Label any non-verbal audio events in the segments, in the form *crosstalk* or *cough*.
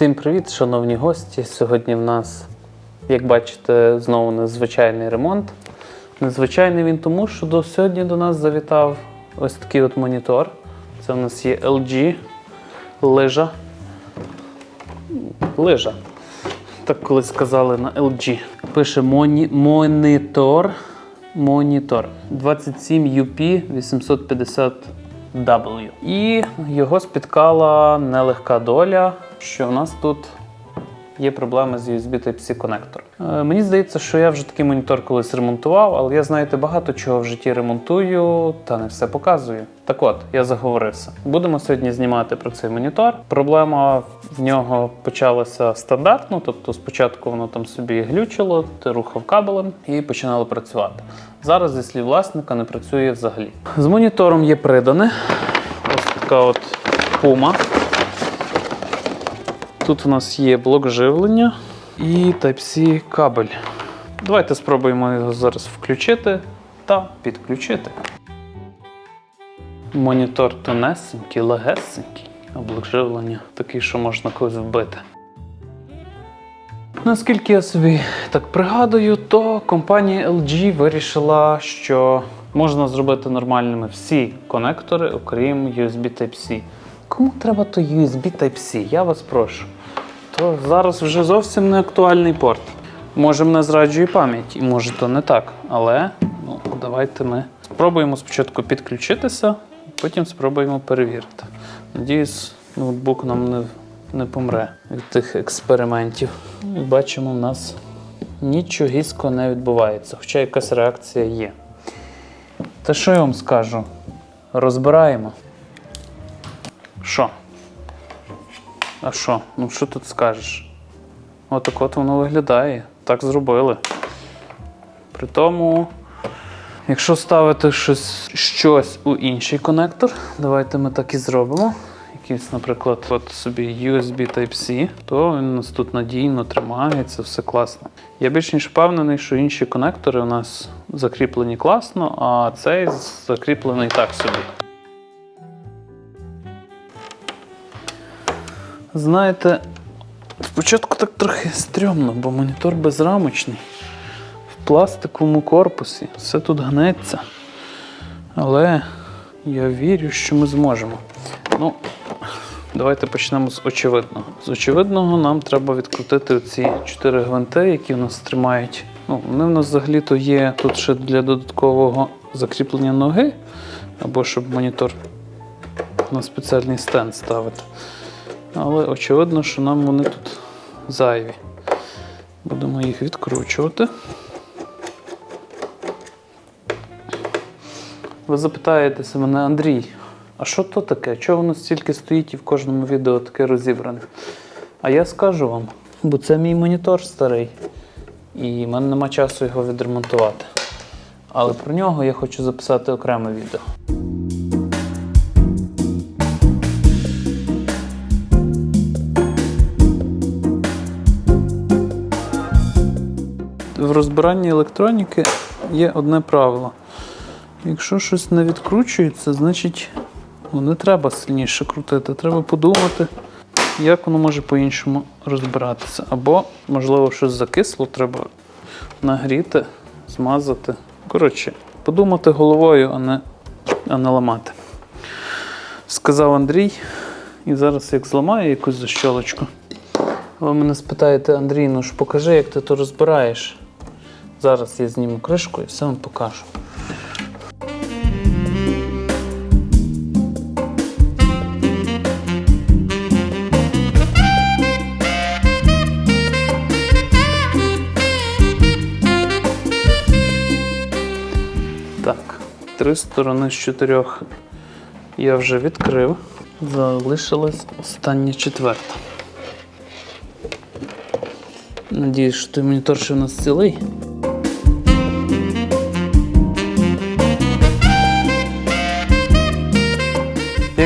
Всім привіт, шановні гості. Сьогодні в нас, як бачите, знову незвичайний ремонт. Незвичайний він тому, що до сьогодні до нас завітав ось такий от монітор. Це у нас є LG лижа. Лижа. Так колись сказали на LG. Пише моні, монітор. Монітор 27UP 850W. І його спіткала нелегка доля, що в нас тут є проблеми з USB Type-C конектором. Е, мені здається, що я вже такий монітор колись ремонтував, але я знаєте багато чого в житті ремонтую та не все показую. Так от, я заговорився. Будемо сьогодні знімати про цей монітор. Проблема в нього почалася стандартно, тобто спочатку воно там собі глючило, ти рухав кабелем і починало працювати. Зараз, зі слів власника, не працює взагалі. З монітором є придане. Ось така от пума. Тут у нас є блок живлення і Type-C кабель. Давайте спробуємо його зараз включити та підключити. Монітор тонесенький, легесенький, а блок живлення такий, що можна когось вбити. Наскільки я собі так пригадую, то компанія LG вирішила, що можна зробити нормальними всі конектори, окрім USB Type-C. Кому треба то USB Type-C? Я вас прошу. То зараз вже зовсім не актуальний порт. Може, мене зраджує пам'ять, і може то не так. Але ну, давайте ми спробуємо спочатку підключитися, потім спробуємо перевірити. Надіюсь, ноутбук нам не, не помре від тих експериментів. І бачимо, в нас нічогісько не відбувається, хоча якась реакція є. Та що я вам скажу? Розбираємо. Що? А що? Ну що тут скажеш? Отак от воно виглядає. Так зробили. При тому, якщо ставити щось, щось у інший конектор, давайте ми так і зробимо. Якийсь, наприклад, от собі USB Type-C, то він у нас тут надійно тримається, все класно. Я більш ніж впевнений, що інші конектори у нас закріплені класно, а цей закріплений так собі. Знаєте, спочатку так трохи стрьомно, бо монітор безрамочний. В пластиковому корпусі. Все тут гнеться. Але я вірю, що ми зможемо. Ну, давайте почнемо з очевидного. З очевидного нам треба відкрутити оці чотири гвинти, які в нас тримають. Ну, вони в нас взагалі-то є тут ще для додаткового закріплення ноги, або щоб монітор на спеціальний стенд ставити. Але очевидно, що нам вони тут зайві. Будемо їх відкручувати. Ви запитаєтеся мене, Андрій, а що то таке? Чого воно стільки стоїть і в кожному відео таке розібране? А я скажу вам, бо це мій монітор старий, і в мене нема часу його відремонтувати. Але про нього я хочу записати окреме відео. В розбиранні електроніки є одне правило. Якщо щось не відкручується, значить ну, не треба сильніше крутити. Треба подумати, як воно може по-іншому розбиратися. Або, можливо, щось закисло, треба нагріти, змазати. Коротше, подумати головою, а не, а не ламати. Сказав Андрій, і зараз як зламаю якусь защолочку. Ви мене спитаєте, Андрій, ну ж покажи, як ти то розбираєш. Зараз я зніму кришку і все вам покажу. Так, три сторони з чотирьох я вже відкрив. Залишилась остання четверта. Надіюсь, що той монітор ще в нас цілий.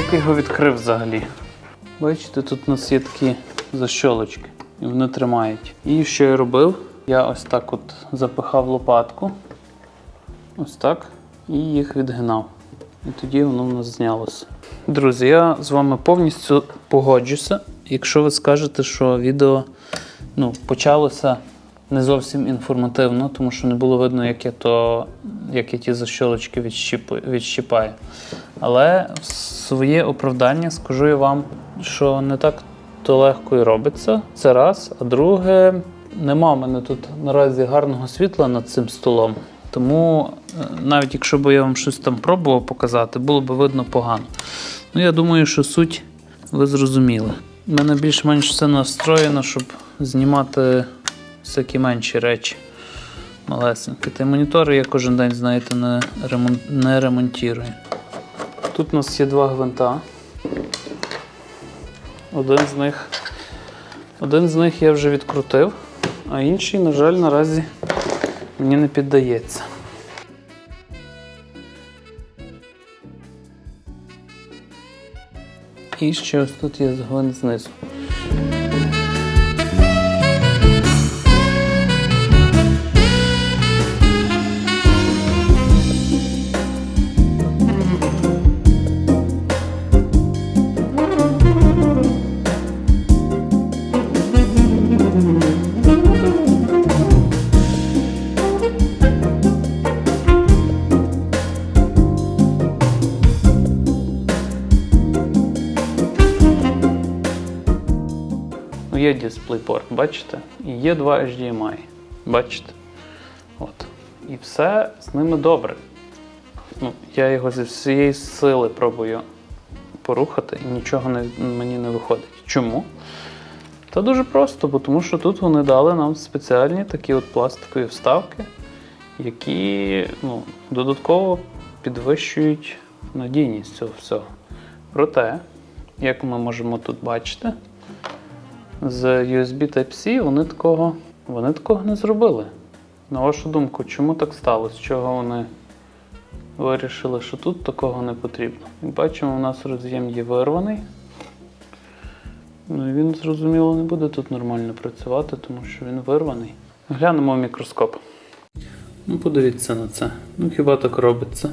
Як його відкрив взагалі? Бачите, тут у нас є такі защолочки, і вони тримають. І що я робив? Я ось так от запихав лопатку, ось так, і їх відгинав. І тоді воно в нас знялося. Друзі, я з вами повністю погоджуся якщо ви скажете, що відео ну, почалося не зовсім інформативно, тому що не було видно, як я, то, як я ті защолочки відщіпаю. Але в своє оправдання скажу я вам, що не так то легко і робиться. Це раз. А друге, нема в мене тут наразі гарного світла над цим столом. Тому е, навіть якщо б я вам щось там пробував показати, було б видно погано. Ну, я думаю, що суть ви зрозуміли. У мене більш-менш все настроєно, щоб знімати всякі менші речі. Малесенькі. Й монітори я кожен день, знаєте, не, ремон... не ремонтую. Тут у нас є два гвинта. Один з них. Один з них я вже відкрутив, а інший, на жаль, наразі мені не піддається. І ще ось тут є гвинт знизу. Є DisplayPort, бачите? І є два HDMI. Бачите? От. І все з ними добре. Ну, я його зі всієї сили пробую порухати і нічого не, мені не виходить. Чому? Та дуже просто, бо тому що тут вони дали нам спеціальні такі от пластикові вставки, які ну, додатково підвищують надійність цього всього. Проте, як ми можемо тут бачити, з USB Type-C вони такого, вони такого не зробили. На вашу думку, чому так сталося? Чого вони вирішили, що тут такого не потрібно? Бачимо, у нас роз'єм є вирваний. Ну і він, зрозуміло, не буде тут нормально працювати, тому що він вирваний. Глянемо в мікроскоп. Ну, подивіться на це. Ну хіба так робиться?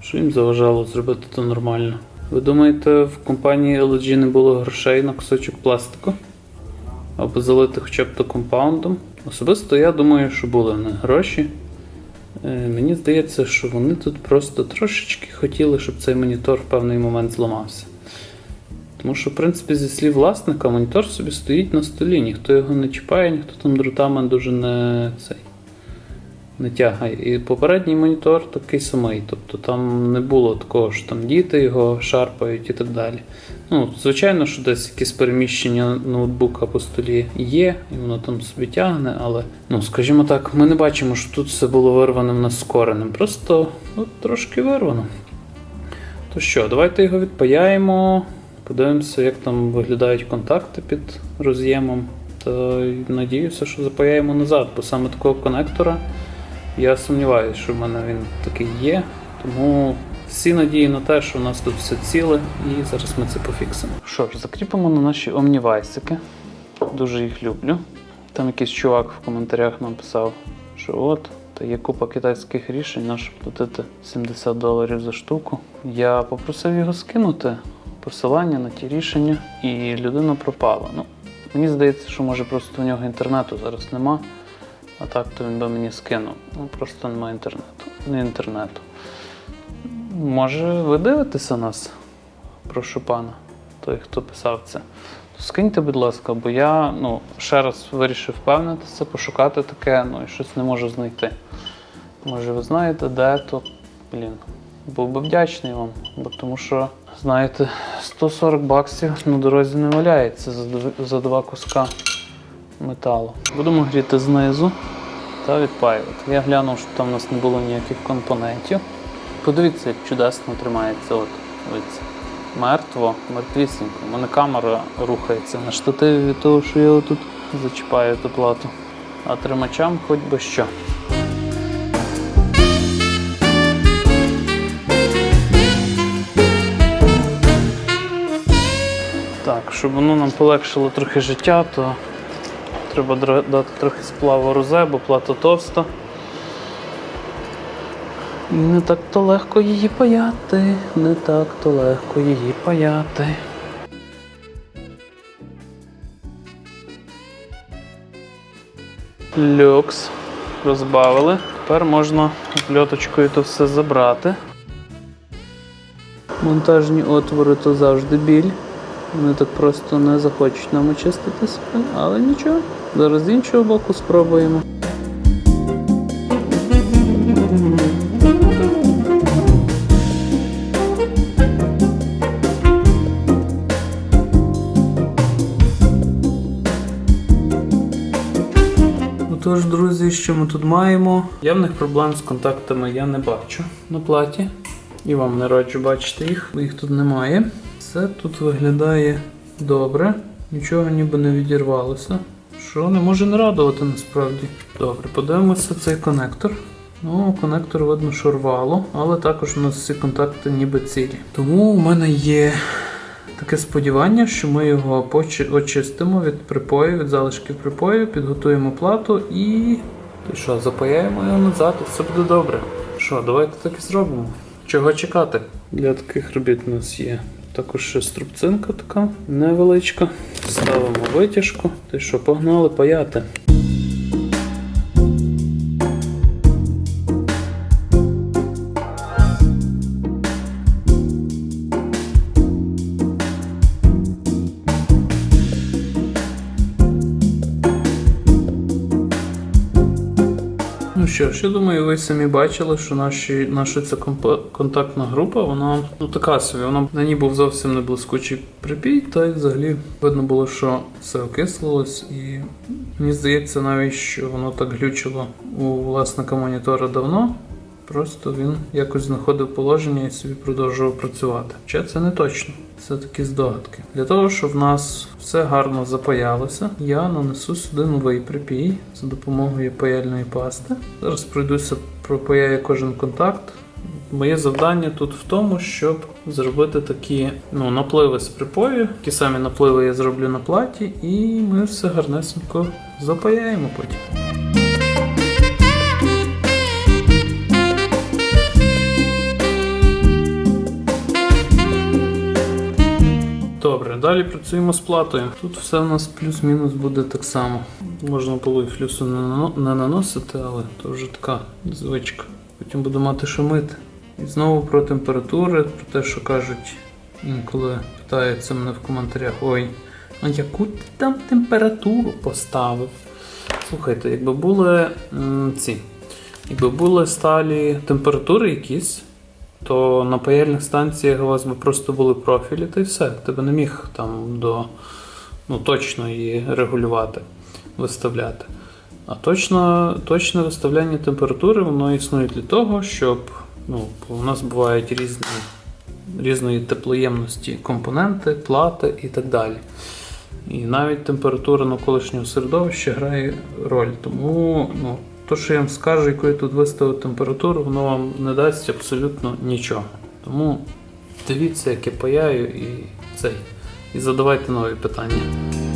Що їм заважало зробити то нормально? Ви думаєте, в компанії LG не було грошей на кусочок пластику? Або залити хоча б то компаундом. Особисто я думаю, що були не гроші. Е, Мені здається, що вони тут просто трошечки хотіли, щоб цей монітор в певний момент зламався. Тому що, в принципі, зі слів власника, монітор собі стоїть на столі, ніхто його не чіпає, ніхто там дротами дуже не цей. Не тягає. І попередній монітор такий самий. Тобто там не було такого, що там діти його шарпають і так далі. Ну, звичайно, що десь якесь переміщення ноутбука по столі є, і воно там собі тягне, але, ну, скажімо так, ми не бачимо, що тут все було вирваним наскореним. Просто ну, трошки вирвано. То що, давайте його відпаяємо, подивимося, як там виглядають контакти під роз'ємом. Та надіюся, що запаяємо назад, бо саме такого конектора я сумніваюся, що в мене він такий є. Тому всі надії на те, що у нас тут все ціле, і зараз ми це пофіксимо. Що ж, закріпимо на наші омнівайсики. Дуже їх люблю. Там якийсь чувак в коментарях написав, що от, та є купа китайських рішень, нащо платити 70 доларів за штуку. Я попросив його скинути посилання на ті рішення, і людина пропала. Ну, мені здається, що може просто у нього інтернету зараз нема. А так то він би мені скинув. Ну просто немає інтернету. Не інтернету. Може, ви дивитеся нас? Прошу пана, той, хто писав це. Скиньте, будь ласка, бо я ну, ще раз вирішив впевнитися, пошукати таке, ну і щось не можу знайти. Може, ви знаєте, де то, блін, був би вдячний вам, бо тому що, знаєте, 140 баксів на дорозі не валяється за, два куска металу. Будемо гріти знизу та відпаювати. Я глянув, що там у нас не було ніяких компонентів. Подивіться, як чудесно тримається. От, дивіться. Мертво, мертвісінько. У мене камера рухається на штативі від того, що я тут зачіпаю ту плату. А тримачам хоч би що. Так, щоб воно нам полегшило трохи життя, то треба дати трохи сплаву розе, бо плата товста. Не так то легко її паяти, не так то легко її паяти. Люкс. Розбавили. Тепер можна льоточкою то все забрати. Монтажні отвори то завжди біль. Вони так просто не захочуть нам очиститися, але нічого. Зараз з іншого боку спробуємо. Отож, друзі, що ми тут маємо? Явних проблем з контактами я не бачу на платі. І вам не раджу бачити їх, бо їх тут немає. Все тут виглядає добре, нічого ніби не відірвалося. Що не може не радувати насправді. Добре, подивимося цей конектор. Ну, конектор видно, що рвало, але також у нас всі контакти ніби цілі. Тому у мене є таке сподівання, що ми його очистимо від припою, від залишків припою, підготуємо плату і. То що, запаяємо його назад, і все буде добре. Що, давайте так і зробимо. Чого чекати? Для таких робіт у нас є також ще струбцинка така невеличка. Ставимо витяжку. Ти що, погнали паяти. Що ж, я думаю, ви самі бачили, що наші, наша ця контактна група, вона ну така собі, вона на ній був зовсім не блискучий припій, та й взагалі видно було, що все окислилось, і мені здається навіть, що воно так глючило у власника монітора давно. Просто він якось знаходив положення і собі продовжував працювати. Хоча це не точно, це такі здогадки. Для того, щоб в нас все гарно запаялося, я нанесу сюди новий припій за допомогою паяльної пасти. Зараз пройдуся, пропаяю кожен контакт. Моє завдання тут в тому, щоб зробити такі ну, напливи з припою. Ті самі напливи я зроблю на платі, і ми все гарнесенько запаяємо потім. Далі працюємо з платою. Тут все у нас плюс-мінус буде так само. Можна було і флюсу не, наносити, але то вже така звичка. Потім буду мати що мити. І знову про температури, про те, що кажуть, інколи питаються мене в коментарях: ой, а яку ти там температуру поставив? Слухайте, якби були ці, якби були сталі температури якісь, то на паяльних станціях у вас би просто були профілі, та й все. Ти би не міг там до ну, точно її регулювати, виставляти. А точно, точне виставляння температури воно існує для того, щоб ну, у нас бувають різні, різної теплоємності компоненти, плати і так далі. І навіть температура навколишнього середовища грає роль. Тому ну, то, що я вам скажу, яку я тут виставив температуру, воно вам не дасть абсолютно нічого. Тому дивіться, як я паяю і цей. І задавайте нові питання.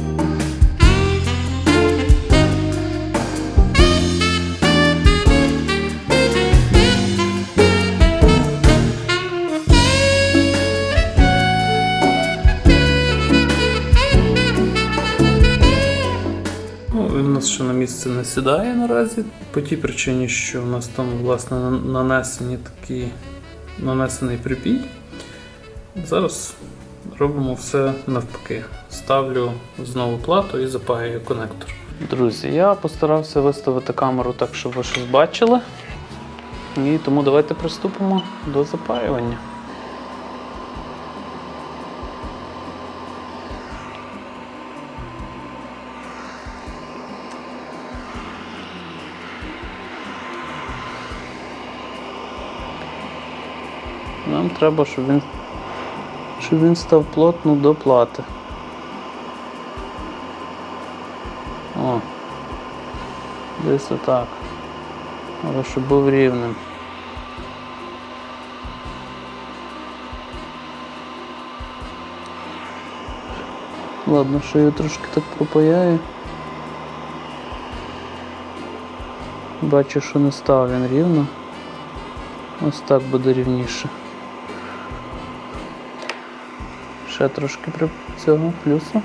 Місце не сідає наразі. По тій причині, що у нас там власне нанесені такі нанесений припій. Зараз робимо все навпаки. Ставлю знову плату і запаюю конектор. Друзі, я постарався виставити камеру так, щоб ви щось бачили. І тому давайте приступимо до запаювання. Нам треба, щоб він, щоб він став плотно до плати. О. Десь отак. Але щоб був рівним. Ладно, що я трошки так пропаяю. Бачу, що не став він рівно. Ось так буде рівніше. Ще трошки при цього плюсу.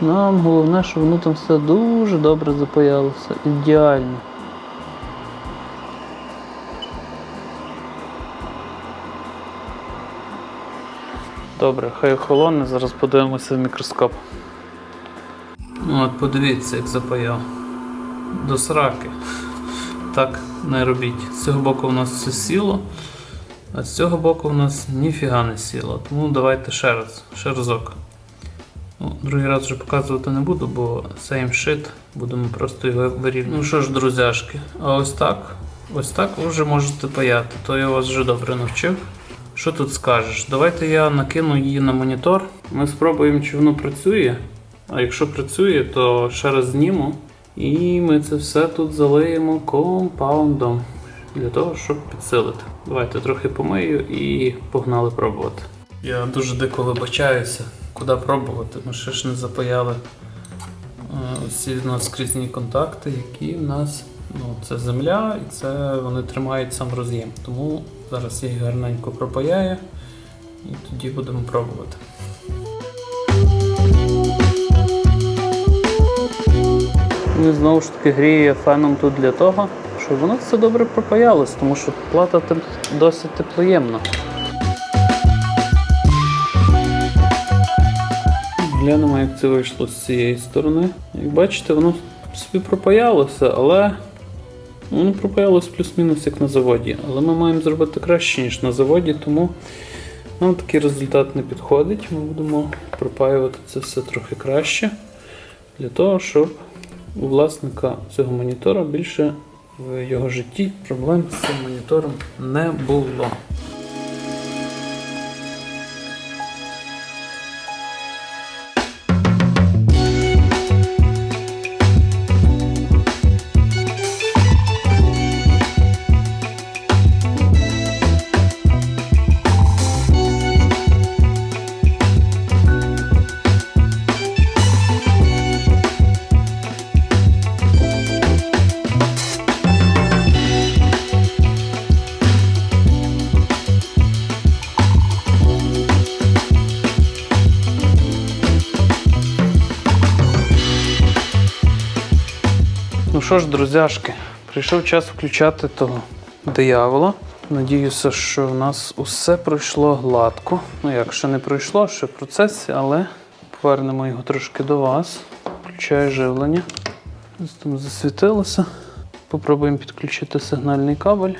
Нам головне, щоб воно там все дуже добре запаялося. Ідеально. Добре, хай охолоне, зараз подивимося в мікроскоп. Ну, От подивіться, як запаяв. До сраки. Так не робіть. З цього боку у нас все сіло, а з цього боку у нас ніфіга не сіло. Тому давайте ще раз, ще разок. Ну, другий раз вже показувати не буду, бо same shit, будемо просто його вирівнювати. Ну що ж, друзяшки, а ось так. Ось так ви вже можете паяти, то я вас вже добре навчив. Що тут скажеш? Давайте я накину її на монітор. Ми спробуємо, чи воно працює. А якщо працює, то ще раз зніму. І ми це все тут залиємо компаундом для того, щоб підсилити. Давайте трохи помию і погнали пробувати. Я дуже дико вибачаюся, куди пробувати. Ми ще ж не запаяли е, ці наскрізні контакти, які в нас. Ну, це земля і це вони тримають сам роз'єм. Тому зараз я їх гарненько пропаяю і тоді будемо пробувати. Ну і знову ж таки гріє феном тут для того, щоб воно все добре пропаялось, тому що плата досить теплоємна. Глянемо, як це вийшло з цієї сторони. Як бачите, воно собі пропаялося, але воно пропаялось плюс-мінус як на заводі. Але ми маємо зробити краще, ніж на заводі, тому нам такий результат не підходить. Ми будемо пропаювати це все трохи краще для того, щоб у власника цього монітора більше в його житті проблем з цим монітором не було. Що ж, друзяшки, прийшов час включати того диявола. Надіюся, що в нас усе пройшло гладко. Ну як ще не пройшло, ще в процесі, але повернемо його трошки до вас. Включаю живлення. Там засвітилося. Попробуємо підключити сигнальний кабель.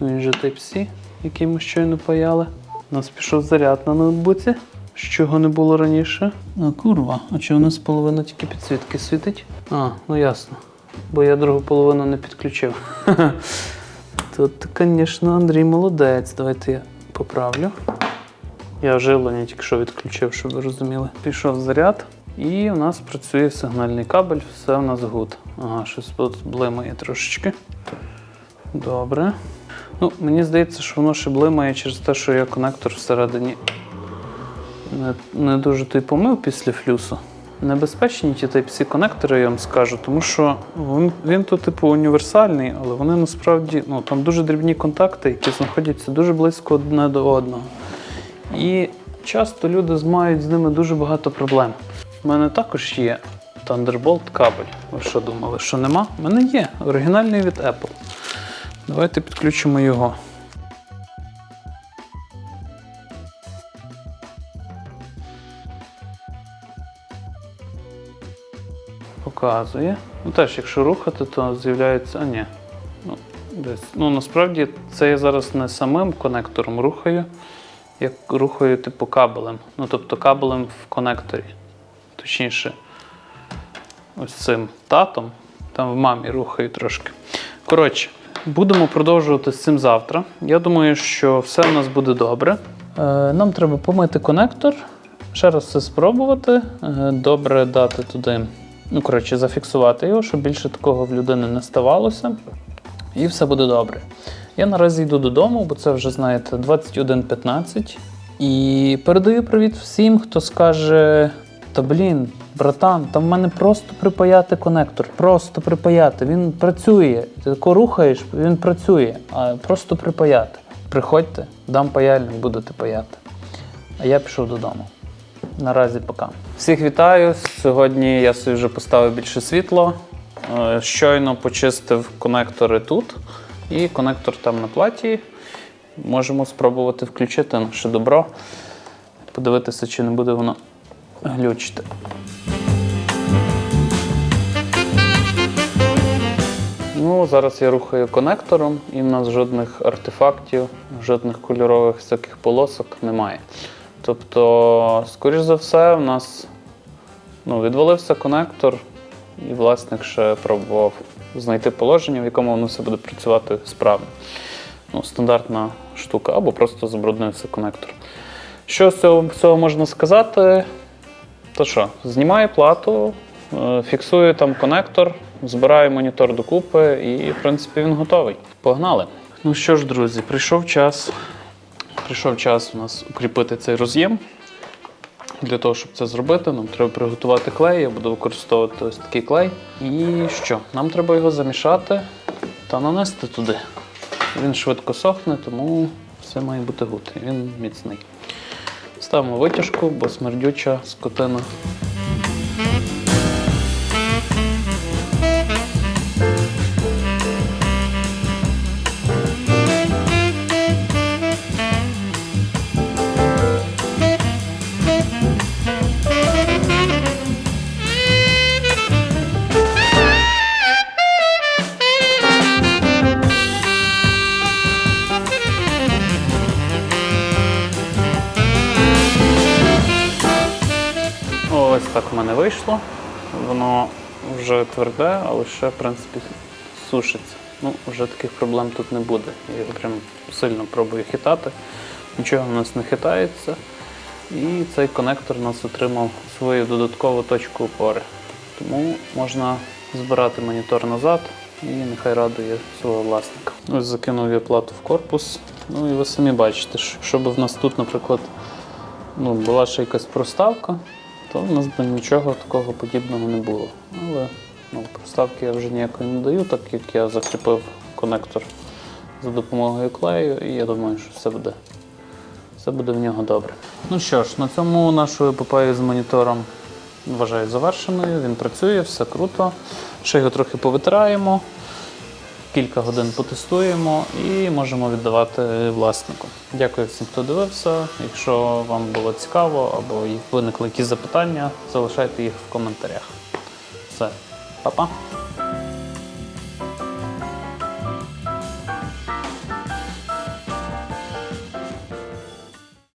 Він же Type-C, який ми щойно паяли. У нас пішов заряд на ноутбуці, з чого не було раніше. А курва, а чи у нас половина тільки підсвітки світить? А, ну ясно. Бо я другу половину не підключив. *laughs* Тут, звісно, Андрій молодець. Давайте я поправлю. Я живлення тільки що відключив, щоб ви розуміли. Пішов заряд, і у нас працює сигнальний кабель, все у нас гуд. Ага, щось тут блимає трошечки. Добре. Ну, мені здається, що воно ще блимає через те, що я конектор всередині не, не дуже той помив після флюсу. Небезпечні ті Type-C конектори, я вам скажу, тому що він, він то, типу, універсальний, але вони насправді ну, там дуже дрібні контакти, які знаходяться дуже близько одне до одного. І часто люди мають з ними дуже багато проблем. У мене також є Thunderbolt кабель. Ви що думали, що нема? У мене є оригінальний від Apple. Давайте підключимо його. Показує. Ну теж, якщо рухати, то з'являється. А ні. Ну, десь. ну насправді це я зараз не самим конектором рухаю, як рухаю типу кабелем. Ну тобто кабелем в конекторі. Точніше, ось цим татом. Там в мамі рухаю трошки. Коротше, будемо продовжувати з цим завтра. Я думаю, що все в нас буде добре. Е, нам треба помити конектор, ще раз це спробувати. Е, добре дати туди, ну коротше, зафіксувати його, щоб більше такого в людини не ставалося. І все буде добре. Я наразі йду додому, бо це вже, знаєте, 21.15. І передаю привіт всім, хто скаже: та блін, братан, там в мене просто припаяти конектор. Просто припаяти. Він працює. Ти тако рухаєш, він працює, а просто припаяти. Приходьте, дам паяльник, будете паяти. А я пішов додому. Наразі пока. Всіх вітаю. Сьогодні я собі вже поставив більше світло. Е, Щойно почистив конектори тут і конектор там на платі. Можемо спробувати включити наше добро. Подивитися, чи не буде воно глючити. Ну, зараз я рухаю конектором, і в нас жодних артефактів, жодних кольорових всяких полосок немає. Тобто, скоріш за все, в нас ну, відвалився конектор, і власник ще пробував знайти положення, в якому воно все буде працювати справно. Ну, стандартна штука, або просто забруднився конектор. Що з цього, цього можна сказати? То що, знімаю плату, е, фіксую там конектор, збираю монітор докупи і, в принципі, він готовий. Погнали. Ну що ж, друзі, прийшов час. Прийшов час у нас укріпити цей роз'єм. Для того, щоб це зробити, нам треба приготувати клей. Я буду використовувати ось такий клей. І що? Нам треба його замішати та нанести туди. Він швидко сохне, тому все має бути гуд. Він міцний. Ставимо витяжку, бо смердюча скотина. Вийшло. Воно вже тверде, але ще, в принципі, сушиться. Ну, вже таких проблем тут не буде. Я його прям сильно пробую хитати. Нічого у нас не хитається. І цей конектор у нас отримав свою додаткову точку опори. Тому можна збирати монітор назад і нехай радує свого власника. Ось закинув я плату в корпус. Ну і ви самі бачите, що- щоб в нас тут, наприклад, ну, була ще якась проставка, то в нас би нічого такого подібного не було. Але ну, проставки я вже ніякої не даю, так як я закріпив конектор за допомогою клею, і я думаю, що все буде, все буде в нього добре. Ну що ж, на цьому нашу епопею з монітором вважаю завершеною. Він працює, все круто. Ще його трохи повитираємо. Кілька годин потестуємо і можемо віддавати власнику. Дякую всім, хто дивився. Якщо вам було цікаво або виникли якісь запитання, залишайте їх в коментарях. Все, па-па!